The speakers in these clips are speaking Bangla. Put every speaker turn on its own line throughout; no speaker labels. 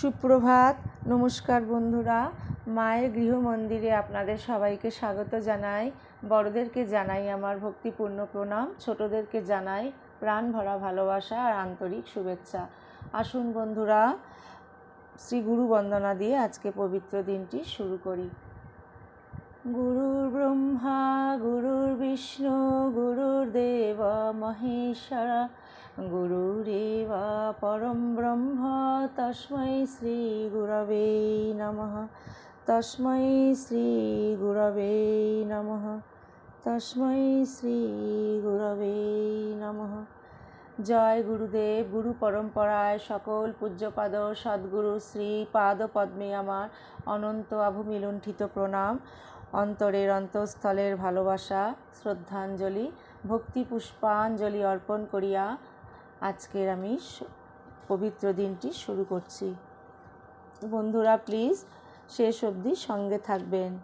সুপ্রভাত। নমস্কার বন্ধুরা। মায়ের গৃহমন্দিরে আপনাদের সবাইকে স্বাগত জানাই। বড়দেরকে জানাই আমার ভক্তিপূর্ণ প্রণাম। ছোটদেরকে জানাই প্রাণ ভরা ভালোবাসা আর আন্তরিক শুভেচ্ছা। আসুন বন্ধুরা, শ্রী গুরু বন্দনা দিয়ে আজকে পবিত্র দিনটি শুরু করি। গুরুর ব্রহ্মা, গুরুর বিষ্ণু, গুরুর দেব, মহেশ্বর गुरुरेव परं ब्रह्म, तस्मै श्रीगुरवे नमः। तस्मै श्रीगुरवे নম তস্মৈ শ্রী গুরবে নমঃ জয় গুরুদেব গুরু পরম্পরায় সকল পূজ্যপাদ সদ্গুরু শ্রী পাদ পদ্মে আমার অনন্ত আভূমি লুণ্ঠিত প্রণাম। অন্তরের অন্তঃস্থলের ভালোবাসা, শ্রদ্ধাঞ্জলি, ভক্তি পুষ্পাঞ্জলি অর্পণ করিয়া আজকের আমি পবিত্র দিনটি শুরু করছি বন্ধুরা প্লিজ শেষ অবধি সঙ্গে থাকবেন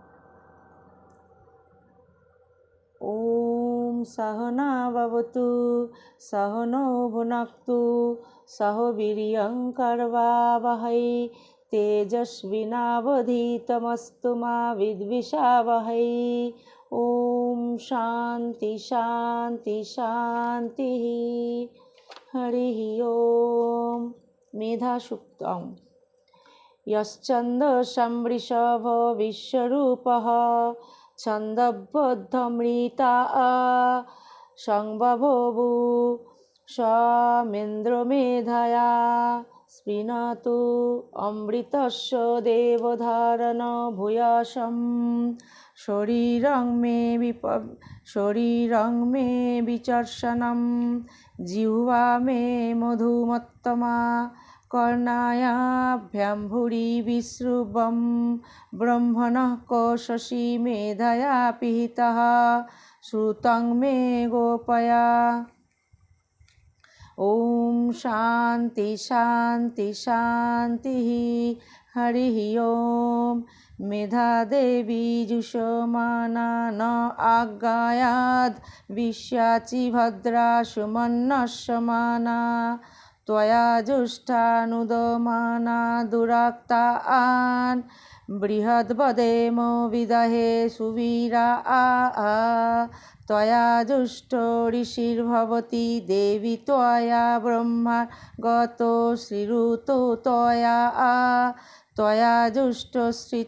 ॐ सहना भवतु सहनो भुनक्तु सह वीर्यङ्कर्वावहै तेजस्विनावधीतमस्तु मा विद्विषावहै ॐ शान्ति शान्ति शान्तिः हरिः ॐ मेधासुक्तम् यश्चन्दसमृषभ विश्वरूपः छन्दबद्धमृता संबभूवु समेन्द्रमेधया स्पृणतु अमृतस्य देवधारण भूयसं शरीरं मे विप शरीरं मे विचर्षणं जिह्वा मे मधुमत्तमा कर्णायाभ्यां भूरि विश्रुवं ब्रह्मणः कोशसि मेधया पिहितः श्रुतं मे गोपया ॐ शान्ति शान्ति शान्तिः हरिः ॐ मेधादेवी जुषमाना न आज्ञायाद् विश्याचि भद्रा सुमन्नस्यमाना त्वया जुष्टानुदमाना दुराक्ता आन् बृहद्वदेमो विदहे सुवीरा आ त्वया जुष्टो ऋषिर्भवति देवि त्वया ब्रह्मा गतो श्रीरुतो त्वया आ त्वया जुष्टश्चि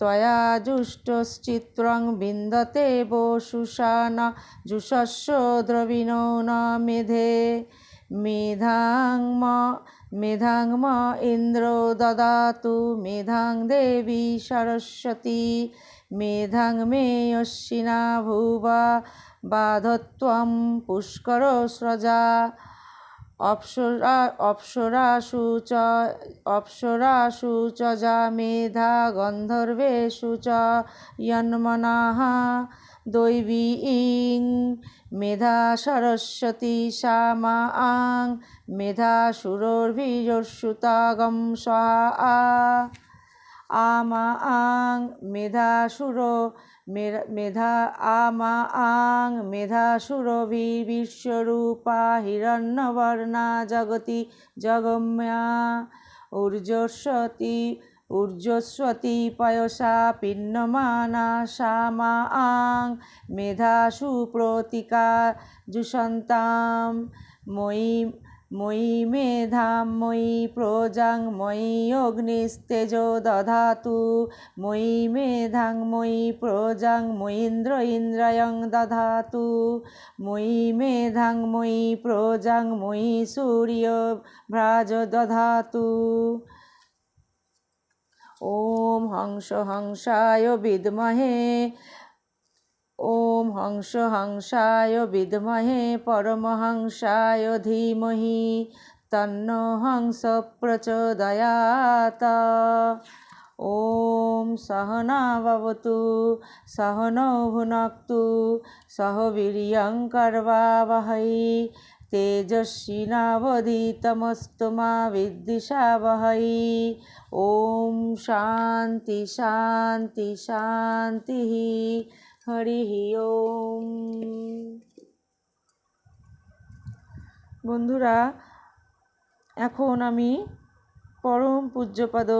ত্বয়া জুষ্টশ্চিত্রং বিন্দতে বসুষান জুষস্য দ্রবিণ না মেধে। মেধাংম মেধাংম ইন্দ্র দদাতু, মেধাং দেবী সরস্বতী। মেধাং মে অশ্বিনা ভুবা, বাধত্বম পুষ্কর স্রজা। অপ্সরা অপ্সরাসু চ অপ্সরাসু চ যা মেধা গন্ধর্বেষু চ দৈবী ইং মেধা সরস্বতী শ্যামা আং মেধা সুরর্ভীরশ্রুতাগম সহা আ। আমা আং। মেধা সুর মেধা আমা আং মেধা সুরভির্বিশ্বরূপা হিরণ্যবর্ণা জগতি জগম্যা ঊর্জস্বতী ঊর্জস্বতী পয়সা পিন্নমানা শ্যামা আং, মেধা প্রতিকা জুষন্তাম ময়ী मयि मेधां मयि प्रोजां मयि अग्निस्तेजो दधातु मयि मेधां मयि प्रोजां मयीन्द्र इन्द्रायं दधातु मयि मेधां मयि प्रोजां मयि सूर्य भ्राज दधातु ॐ हंस हंसाय विद्महे ওম হংস হংসায় বিদমহে পরমহংসায় ধীমহি, তন্ন হংস প্রচোদয়াত। ওম সহনাভবতু সহনৌ ভুনক্তু, সহ বীর্যং কর্বাবহৈ। তেজস্বিনাবধিতমস্তু মা বিদ্বিষাবহৈ ওম শান্তি শান্তি শান্তি। হরিহ ওম। বন্ধুরা, এখন আমি পরম পূজ্যপদ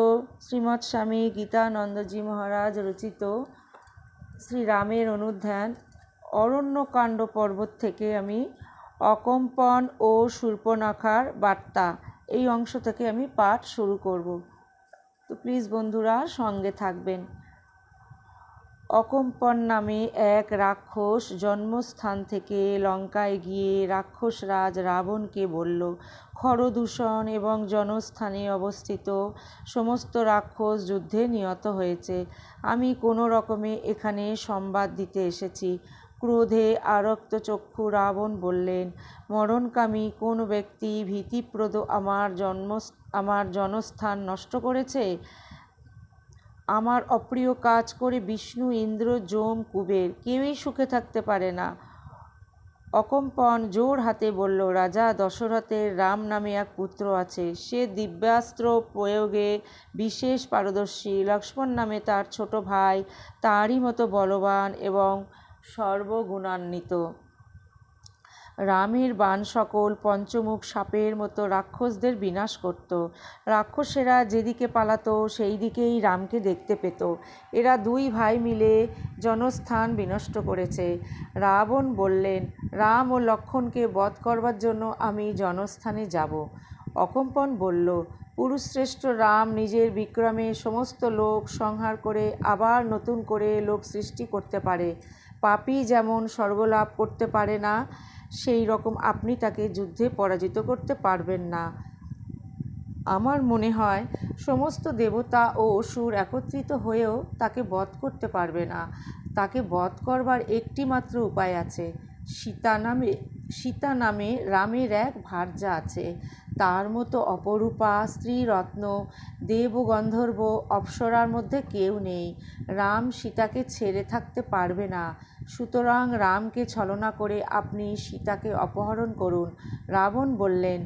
শ্রীমৎ স্বামী গীতানন্দজি মহারাজ রচিত শ্রীরামের অনুধ্যান অরণ্যকাণ্ড পর্বত থেকে আমি অকম্পন ও শূর্পনাখার বার্তা এই অংশ থেকে আমি পাঠ শুরু করব। তো প্লিজ বন্ধুরা, সঙ্গে থাকবেন। অকম্পন নামে এক রাক্ষস জন্মস্থান থেকে লঙ্কায় গিয়ে রাক্ষসরাজ রাবণকে বলল, খরদূষণ এবং জনস্থানে অবস্থিত সমস্ত রাক্ষস যুদ্ধে নিহত হয়েছে। আমি কোনো রকমে এখানে সংবাদ দিতে এসেছি ক্রোধে আরক্ত চক্ষু রাবণ বললেন, মরণকামী কোন ব্যক্তি ভীতিপ্রদ আমার জন্ম আমার জনস্থান নষ্ট করেছে? আমার অপ্রিয় কাজ করে বিষ্ণু, ইন্দ্র, যম, কুবের। কেউই সুখে থাকতে পারে না। অকম্পন জোর হাতে বলল, রাজা দশরথের রাম নামে এক পুত্র আছে। সে দিব্যাস্ত্র প্রয়োগে বিশেষ পারদর্শী। লক্ষ্মণ নামে তার ছোট ভাই, তারই মতো বলবান এবং সর্বগুণান্বিত। রামের বাণ সকল পঞ্চমুখ সাপের মতো রাক্ষসদের বিনাশ করত। রাক্ষসেরা যেদিকে পালাতো, সেই দিকেই রামকে দেখতে পেত। এরা দুই ভাই মিলে জনস্থান বিনষ্ট করেছে। রাবণ বললেন, রাম ও লক্ষণকে বধ করবার জন্য আমি জনস্থানে যাব। অকম্পন বলল, পুরুষশ্রেষ্ঠ রাম নিজের বিক্রমে সমস্ত লোক সংহার করে আবার নতুন করে লোক সৃষ্টি করতে পারে। পাপি যেমন স্বর্গলাভ করতে পারে না সেই রকম আপনি তাকে যুদ্ধে পরাজিত করতে পারবেন না। আমার মনে হয় সমস্ত দেবতা ও অসুর একত্রিত হয়েও তাকে বধ করতে পারবে না। তাকে বধ করবার একটি মাত্র উপায় আছে। সীতা নামে সীতা নামে রামের এক ভার্যা আছে। তার মতো অপরূপা, স্ত্রীরত্ন দেব গন্ধর্ব অপ্সরার মধ্যে কেউ নেই। রাম সীতাকে ছেড়ে থাকতে পারবে না। সুতরাং রামকে ছলনা করে আপনি সীতাকে অপহরণ করুন। রাবণ বললেন,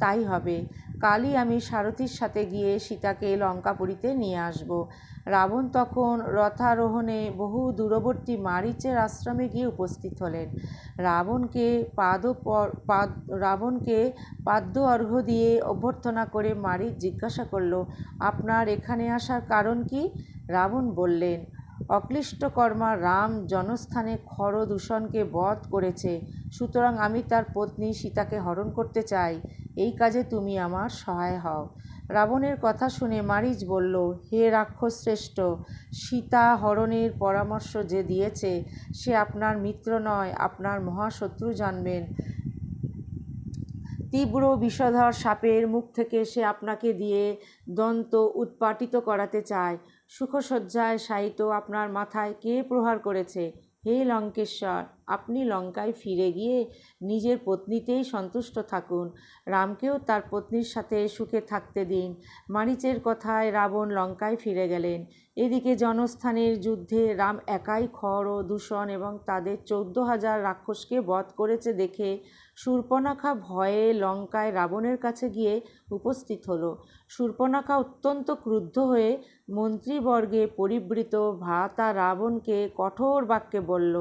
তাই হবে। কালই আমি সারথীর সাথে গিয়ে সীতাকে লঙ্কাপুরীতে নিয়ে আসব। রাবণ তখন রথারোহণে বহু দূরবর্তী মারিচের আশ্রমে গিয়ে উপস্থিত হলেন। রাবণকে পাদ পাদ, রাবণকে পাদ্য অর্ঘ্য দিয়ে অভ্যর্থনা করে মারিচ জিজ্ঞাসা করল, আপনার এখানে আসার কারণ কি? রাবণ বললেন অক্লিষ্টকর্মা রাম জনস্থানে খর দূষণকে বধ করেছে। সুতরাং আমি তার পত্নী সীতাকে হরণ করতে চাই। এই কাজে তুমি আমার সহায় হও। রাবণের কথা শুনে মারিচ বলল, হে রাক্ষস শ্রেষ্ঠ, সীতা হরণের পরামর্শ যে দিয়েছে, সে আপনার মিত্র নয়, আপনার মহাশত্রু জানবেন। তীব্র বিষধর সাপের মুখ থেকে সে আপনাকে দিয়ে দন্ত উৎপাটিত করাতে চায়। সুখসজ্জায় শায়িত আপনার মাথায় কে প্রহার করেছে? হে লঙ্কেশ্বর, আপনি লঙ্কায় ফিরে গিয়ে নিজের পত্নীতেই সন্তুষ্ট থাকুন। রামকেও তার পত্নীর সাথে সুখে থাকতে দিন। মারিচের কথায় রাবণ লঙ্কায় ফিরে গেলেন। এদিকে জনস্থানের যুদ্ধে রাম একাই খড় ও দূষণ এবং তাদের চৌদ্দ হাজার রাক্ষসকে বধ করেছে দেখে শূর্পণাখা ভয়ে লঙ্কায় রাবণের কাছে গিয়ে উপস্থিত হলো। শূর্পণাখা অত্যন্ত ক্রুদ্ধ হয়ে মন্ত্রীবর্গে পরিবৃত ভাতা রাবণকে কঠোর বাক্যে বলল,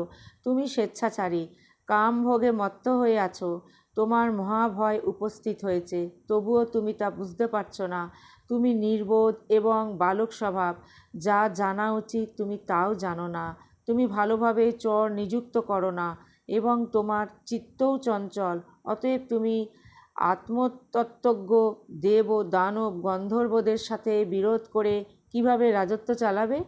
তুমি স্বেচ্ছাচারী, কামভোগে মত্ত হয়ে আছো। তোমার মহাভয় উপস্থিত হয়েছে। তবুও তুমি তা বুঝতে পারছ না। তুমি নির্বোধ এবং বালক স্বভাব। যা জানা উচিত তুমি তাও জানো না। তুমি ভালোভাবে চর নিযুক্ত করো না। এবং তোমার চিত্তও চঞ্চল। অতএব তুমি আত্মতত্ত্বজ্ঞ, দেব, দানব, গন্ধর্বদের সাথে বিরোধ করে কীভাবে রাজত্ব চালাবে?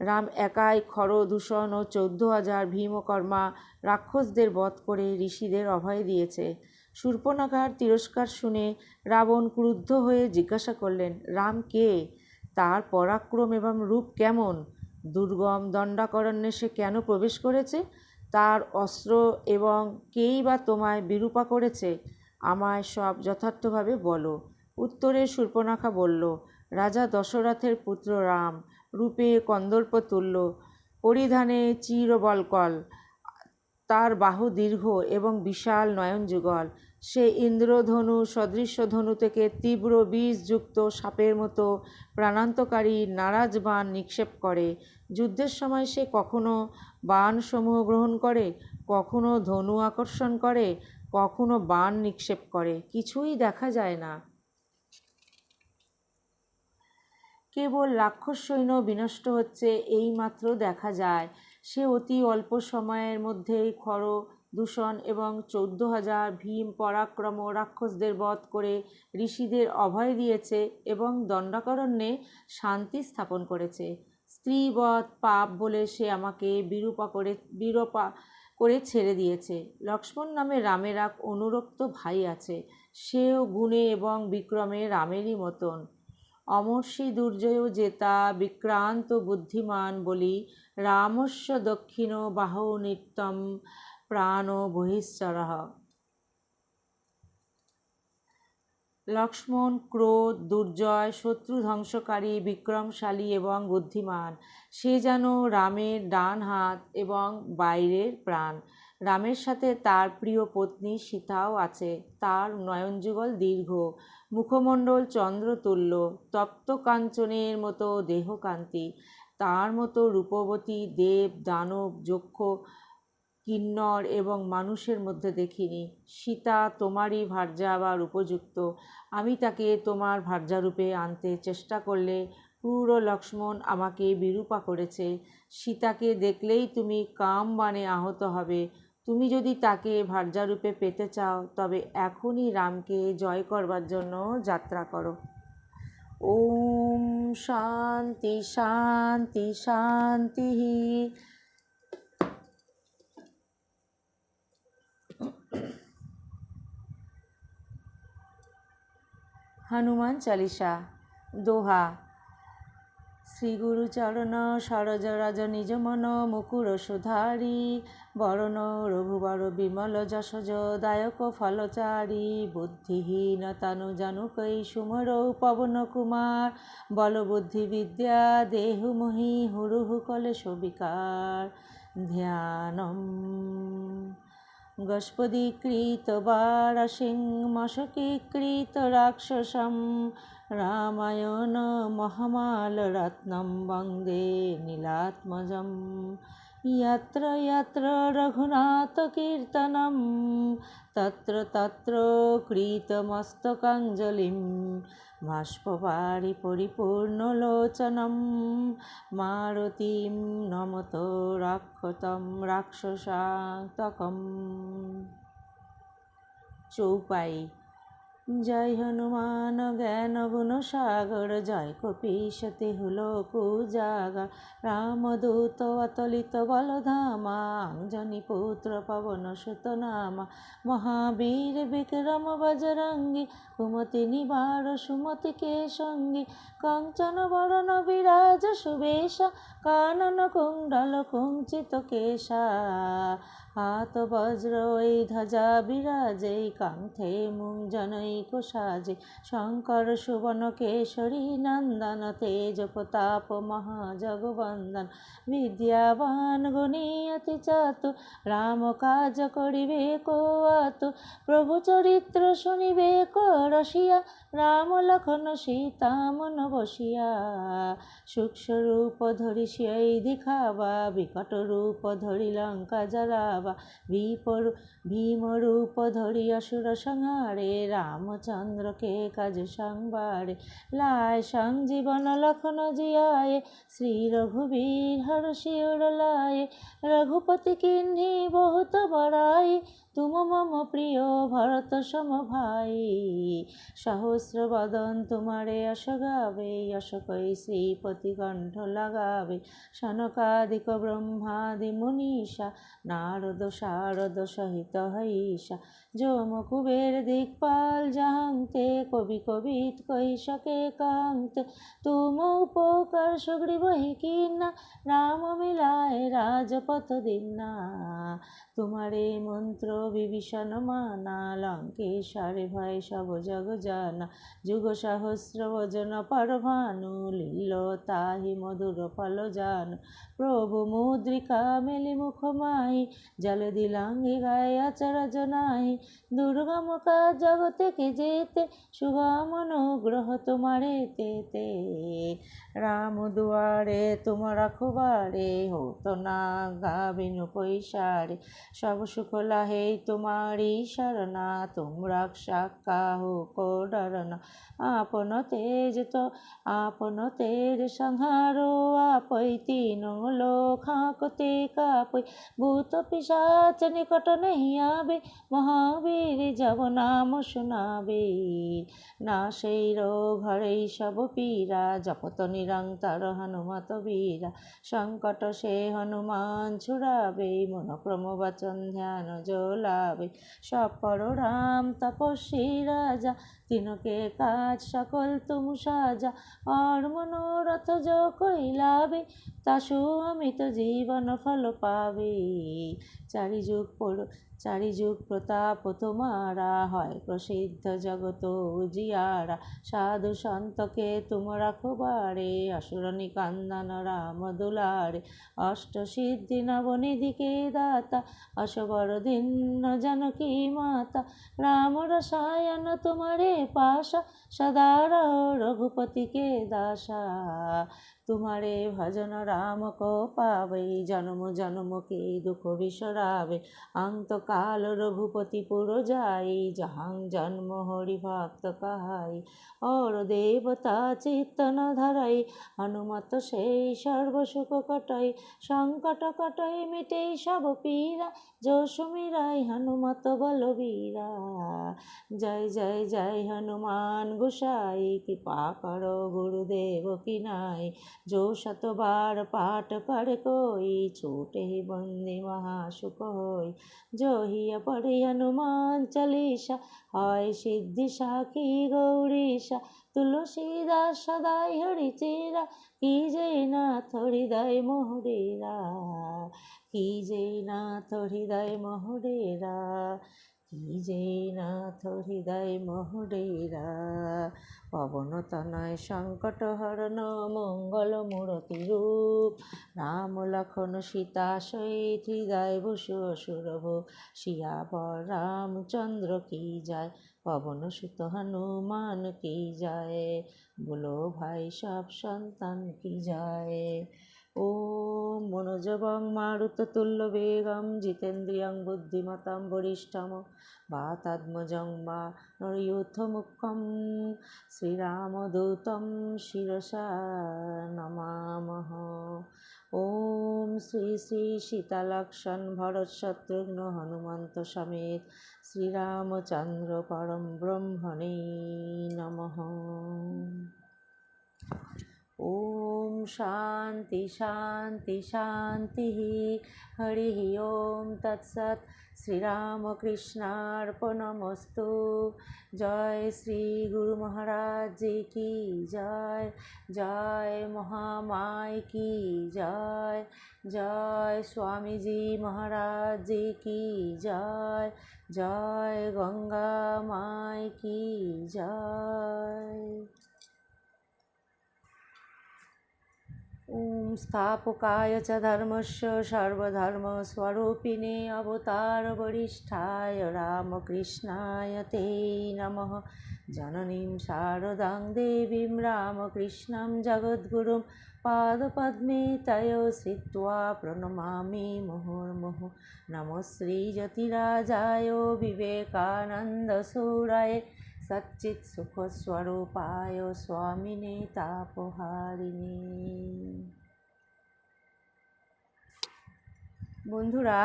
রাম একাই খর, দূষণ ও চৌদ্দ হাজার ভীমকর্মা রাক্ষসদের বধ করে ঋষিদের অভয় দিয়েছে। শূর্পণখার তিরস্কার শুনে রাবণ ক্রুদ্ধ হয়ে জিজ্ঞাসা করলেন, রাম কে? তার পরাক্রম এবং রূপ কেমন? দুর্গম দণ্ডাকরণ্যে সে কেন প্রবেশ করেছে? তার অস্ত্র এবং কেই বা তোমায় বিরূপা করেছে, আমায় সব যথার্থভাবে বলো। উত্তরে শূর্পণখা বলল, রাজা দশরথের পুত্র রাম, রূপে কন্দর্প তুল্য, পরিধানে চিরবলকল, তার বাহু দীর্ঘ এবং বিশাল নয়নযুগল সে ইন্দ্রধনু সদৃশ্য ধনু থেকে তীব্র বিষযুক্ত সাপের মতো প্রাণান্তকারী নারাজ বান নিক্ষেপ করে। যুদ্ধের সময় সে কখনো বাণসমূহ গ্রহণ করে, কখনো ধনু আকর্ষণ করে, কখনো বাণ নিক্ষেপ করে। কিছুই দেখা যায় না। কেবল রাক্ষস সৈন্য বিনষ্ট হচ্ছে এই মাত্র দেখা যায়। সে অতি অল্প সময়ের মধ্যেই খর দূষণ এবং চৌদ্দ হাজার ভীম পরাক্রম রাক্ষসদের বধ করে ঋষিদের অভয় দিয়েছে এবং দণ্ডাকরণ্যে শান্তি স্থাপন করেছে। স্ত্রীবধ পাপ বলে সে আমাকে বিরূপা করে বিরূপা করে ছেড়ে দিয়েছে। লক্ষ্মণ নামে রামের এক অনুরক্ত ভাই আছে। সেও গুণে এবং বিক্রমে রামেরই মতন। অমর্ষি দুর্জয় জেতা বিক্রান্ত বুদ্ধিমান বলি, রামস্য দক্ষিণ বাহু নিত্যম প্রাণ ও বহিশ্চর লক্ষ্মণ, ক্রোধ, দুর্জয়, শত্রু, ধ্বংসকারী, বিক্রমশালী এবং বুদ্ধিমান, সে যেন রামের ডান হাত এবং বাইরের প্রাণ। রামের সাথে তার প্রিয় পত্নী সীতাও আছে, তার নয়নযুগল দীর্ঘ, মুখমণ্ডল চন্দ্রতুল্য, তপ্ত কাঞ্চনের মতো দেহকান্তি, তার মতো রূপবতী দেব, দানব, যক্ষ কিন্নর এবং মানুষের মধ্যে দেখিনি। সীতা তোমারই ভার্যা আবার উপযুক্ত। আমি তাকে তোমার ভার্যারূপে আনতে চেষ্টা করলে ক্রূর লক্ষ্মণ আমাকে বিরূপা করেছে। সীতাকে দেখলেই তুমি কাম বানে আহত হবে। তুমি যদি তাকে ভার্যারূপে পেতে চাও, তবে এখনই রামকে জয় করবার জন্য যাত্রা করো। ওম শান্তি শান্তি শান্তি হনুমান চালিসা, দোহা। শ্রীগুরুচরণ সরজরাজ নিজ মন মুকুর সুধারি, বরণ রঘুবর বিমল যশজ দায়ক ফলচারী, বুদ্ধিহীন তানু জানুকৈ সুমর পবন কুমার বল বুদ্ধি বিদ্যা দেহু মহি হুরুহু কলে সবিকার ধ্যানম গস্পদীকৃতবারসিং মশকীকৃত রাক্ষসম রামায়ণ মহামালরত্নম বন্দে নীলাত্মজম यत्र यत्र रघुनाथकीर्तनं तत्र तत्र कृतमस्तकाञ्जलिं बाष्पवारि परिपूर्णलोचनं मारुतिं नमत राक्षतं राक्षसान्तकम् চৌপাই জয় হনুমান, জ্ঞান গুণ সাগর, জয় কপিশতে হলো কুজাগা রামদূত অতলিত বলধামা, অঞ্জনি পুত্র পবন সুত নামা মহাবীর বিক্রম বজরঙ্গী, কুমতি নিবার সুমতি কে সঙ্গী, কঞ্চন বরণ বিরাজ সুবেশ, কানন কুণ্ডল কুঞ্চিত কেশা হাত বজ্র এই ধ্বজা বিরাজে কান্থে মুং জনৈক সাজে শঙ্কর সুবন কেশরী নন্দন, তেজ প্রতাপ মহাজগবন্দন বিদ্যাবান গুণী অতি চাতু, রাম কাজ করিবে কোয়াতু। প্রভু চরিত্র শুনিবে করসিয়া, রাম লক্ষণ সীতা মন বসিয়া। সূক্ষ্মরূপ ধরি সেই দেখাবা, বিকট রূপ ধরি লঙ্কা জ্বালাবা। vi por ভীমরূপ ধরি অসুর সংহারে, রামচন্দ্রকে কাজ সংবারে। লায় সংজীবন লক্ষণ জিয়ায়, শ্রী রঘুবীর হর্ষি উড়লায় রঘুপতি কিন্নি বহুত বড়াই, তুম মম প্রিয় ভরত সম ভাই। সহস্র বদন তোমারে যশ গাবে যশ শ্রীপতি কণ্ঠ লাগাবে। সনকাদিক ব্রহ্মাদি মুনীষা, নারদ শারদ সহিত হইষা যম কুবের দিকপাল জাহাঙ্গে কবি কবিত কৈশকে কান্তে। তুম উপকার সুগ্রীব কিনা রাম মিলায় রাজপথ দিনা তোমারে মন্ত্র বিভীষণ মানা লঙ্কেশ্বরে ভয় সব জগ জানা। যুগ সহস্র ভজন পরভানু লীল তাহি মধুর ফল জান। প্রভু মুদ্রিকা মেলি মুখ মাই, জল দিলাঙ্গি গায়ে আচরজ নাই দুর্গম কাজ জগতে কে যেতে শুভম অনুগ্রহ তোমারে তেতে। রাম দুয়ারে তোমার রাখবারে, হতো না গাবিনু পৈসারে সব সুখ লাহে তোমারি শরণা তুম রক্ষা কাহু কো ডরনা আপন তেজ তো, আপন তেজ সংহারো আপৈ তিন লোখাকতে কাপৈ ভূত পিসাচ নিকট নেই আবে, মহাবীর যাব নাম শোনাবে। না সেই ঘরেই সব পীরা জপত নিরন্তর হনুমত বীরা। সংকট সে হনুমান ছুড়াবে মনোক্রম বচন ধ্যান জোলাবে সব পর রাম তপস্বী রাজা তিনকে কাজ সকল তুম সাজা, আর মনোরথ যো কইলাবে তাসু অমিত জীবন ফল পাবে। চারি যুগ পর, চারি যুগ প্রতাপ তোমারা হয়, প্রসিদ্ধ জগত জিয়ারা, সাধু সন্তকে তুম রাখবারে অসুর নিকান্দন রাম দুলারে, অষ্ট সিদ্ধি নবনিধিকে দাতা অশবর দিন জানকী মাতা, রাম রসায়ন তোমারে পাশা সদা রঘুপতিকে দাসা। তোমারে ভজন রাম কো পাবে জন্ম জন্মকে দুঃখ বিসরাবে। অন্তকাল রঘুপতি পুর যাই যাহাং জন্ম হরি ভক্ত কাহাই। অর দেবতা চিত্তন ধরাই, হনুমত সেই সর্বসুখ কটাই। সংকট কটাই মিটেই সব পীরা যশমিরাই হনুমত বলবীরা। জয় জয় জয় হনুমান গোসাই, কৃপা করো গুরুদেব কি নাই। जो শতবার পাঠ পার কই ছোটে বন্দে মহাসুখ হই জহিয়া পড়ে হনুমান চালিসা হয় সিদ্ধি সাখী গৌরীশা তুলসী দাস সদাই হরি চেরা কি যে না হৃদয় মোহরেরা কি যে না হৃদয় মোহরেরা কি যে নাথ হৃদয় মোহরেরা পবন তনয় সংকট হরণ মঙ্গল মূরতি রূপ। রাম লক্ষণ সীতা সহিত হৃদয় বসু অসুরভ শিয়াবর রামচন্দ্র কি যায়? পবন সুত হনুমান কি যায়? বলো ভাই সব সন্তান কি যায়? ॐ मनोजवं मारुततुल्यवेगं जितेन्द्रियं बुद्धिमतां वरिष्ठं वा तद्मजं वा नरयूथमुखं श्रीरामदूतं शिरसा नमामः ॐ श्री श्री सीतालक्षण भरतशत्रुघ्न हनुमन्त समेत श्रीरामचन्द्र परं ब्रह्मणे नमः ॐ शान्ति शान्ति शान्तिः हरिः ॐ तत्सत् শ্রীরামকৃষ্ণার্পণমস্তু জয় শ্রী গুরু মহারাজ জি কি জয় জয় মহামায় কি জয় জয় স্বামীজি মহারাজ জি কি জয় জয় গঙ্গা মায় কি জয় स्थापकाय च धर्मस्य सर्वधर्मस्वरूपिणे अवतारवरिष्ठाय रामकृष्णाय ते नमः जननीं शारदां देवीं रामकृष्णं जगद्गुरुं पादपद्मे तयो श्रित्वा प्रणमामि मुहुर्मुहुः नमो श्रीज्योतिराजाय विवेकानन्दसूराय सच्चित् सुखस्वरूपाय स्वामिने तापहारिणे বন্ধুরা,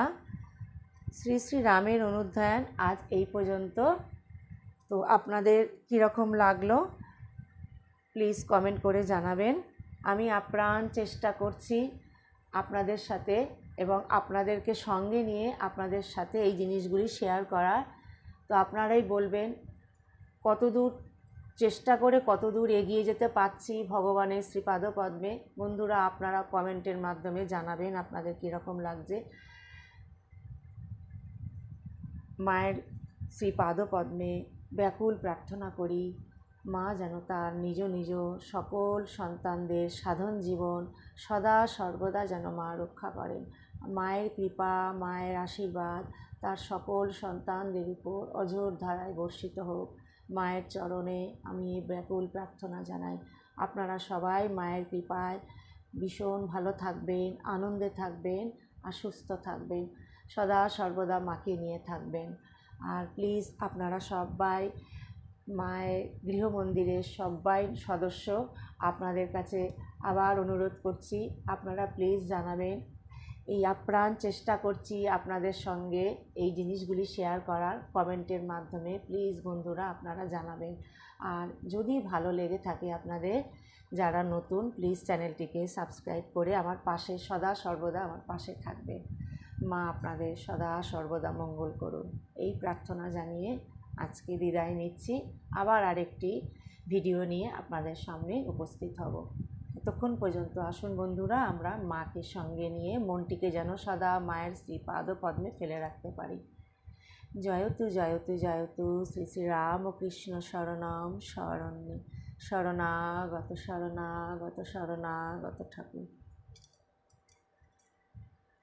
শ্রী শ্রী রামের অনুধ্যান আজ এই পর্যন্ত। তো আপনাদের কীরকম লাগল প্লিজ কমেন্ট করে জানাবেন। আমি আপ্রাণ চেষ্টা করছি আপনাদের সাথে এবং আপনাদেরকে সঙ্গে নিয়ে আপনাদের সাথে এই জিনিসগুলি শেয়ার করার। তো আপনারাই বলবেন, কতদূর চেষ্টা করে কত দূর এগিয়ে যেতে পারছি ভগবানের শ্রীপাদ পদ্মে বন্ধুরা, আপনারা কমেন্টের মাধ্যমে জানাবেন আপনাদের কীরকম লাগছে। মায়ের শ্রীপাদ পদ্মে ব্যাকুল প্রার্থনা করি, মা যেন তার নিজ নিজ সকল সন্তানদের সাধন জীবন সদা সর্বদা যেন মা রক্ষা করেন। মায়ের কৃপা, মায়ের আশীর্বাদ তার সকল সন্তানদের উপর অঝোর ধারায় বর্ষিত হোক। মায়ের চরণে আমি ব্যাকুল প্রার্থনা জানাই। আপনারা সবাই মায়ের কৃপায় ভীষণ ভালো থাকবেন, আনন্দে থাকবেন আর সুস্থ থাকবেন। সদা সর্বদা মাকে নিয়ে থাকবেন। আর প্লিজ আপনারা সবাই মায়ের গৃহমন্দিরের সবাই সদস্য, আপনাদের কাছে আবার অনুরোধ করছি, আপনারা প্লিজ জানাবেন এই আপ্রাণ চেষ্টা করছি আপনাদের সঙ্গে এই জিনিসগুলি শেয়ার করার কমেন্টের মাধ্যমে। প্লিজ বন্ধুরা, আপনারা জানাবেন। আর যদি ভালো লেগে থাকে আপনাদের, যারা নতুন প্লিজ চ্যানেলটিকে সাবস্ক্রাইব করে আমার পাশে সদা সর্বদা আমার পাশে থাকবেন। মা আপনাদের সদা সর্বদা মঙ্গল করুন। এই প্রার্থনা জানিয়ে আজকে বিদায় নিচ্ছি। আবার আরেকটি ভিডিও নিয়ে আপনাদের সামনে উপস্থিত হব। ততক্ষণ পর্যন্ত আসুন বন্ধুরা, আমরা মাকে সঙ্গে নিয়ে মনটিকে যেন সদা মায়ের শ্রীপাদ পদ্মে ফেলে রাখতে পারি। জয়তু জয়তু জয়তু, শ্রী শ্রী কৃষ্ণ শরণম, শরণ্যে, শরণাগত শরণাগত শরণাগত ঠাকুর।